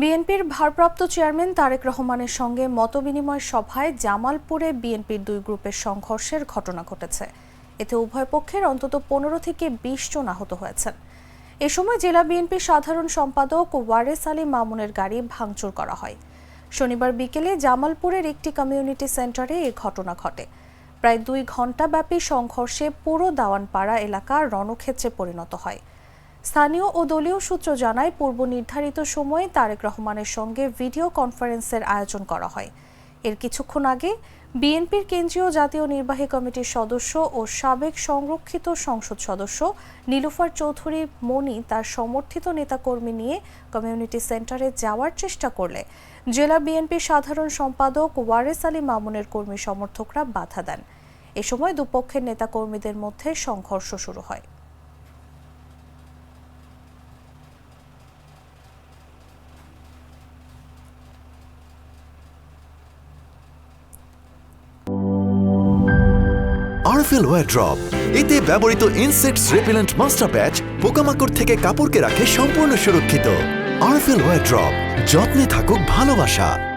বিএনপির ভারপ্রাপ্ত চেয়ারম্যান তারেক রহমানের সঙ্গে মতবিনিময় সভায় জামালপুরে বিএনপির দুই গ্রুপের সংঘর্ষের ঘটনা ঘটেছে। এতে উভয় পক্ষের অন্তত পনেরো থেকে বিশ জন আহত হয়েছেন। এ সময় জেলা বিএনপির সাধারণ সম্পাদক ওয়ারেস আলী মামুনের গাড়ি ভাঙচুর করা হয়। শনিবার বিকেলে জামালপুরের একটি কমিউনিটি সেন্টারে এ ঘটনা ঘটে। প্রায় দুই ঘণ্টাব্যাপী সংঘর্ষে পুরো দাওয়ানপাড়া এলাকা রণক্ষেত্রে পরিণত হয়। স্থানীয় ও দলীয় সূত্র জানায়, পূর্ব নির্ধারিত সময়ে তারেক রহমানের সঙ্গে ভিডিও কনফারেন্সের আয়োজন করা হয়। এর কিছুক্ষণ আগে বিএনপির কেন্দ্রীয় জাতীয় নির্বাহী কমিটির সদস্য ও সাবেক সংরক্ষিত সংসদ সদস্য নীলুফার চৌধুরী মনি তার সমর্থিত নেতাকর্মী নিয়ে কমিউনিটি সেন্টারে যাওয়ার চেষ্টা করলে জেলা বিএনপির সাধারণ সম্পাদক ওয়ারেস আলী মামুনের কর্মী সমর্থকরা বাধা দেন। এ সময় দুপক্ষের নেতাকর্মীদের মধ্যে সংঘর্ষ শুরু হয়। আরফেল ওয়ার ড্রপ এতে ব্যবহৃত ইনসেক্টস রেপিলেন্ট মাস্টার প্যাচ পোকামাকড় থেকে কাপড়কে রাখে সম্পূর্ণ সুরক্ষিত। আরফেল ওয়ার ড্রপ যত্নে থাকুক ভালোবাসা।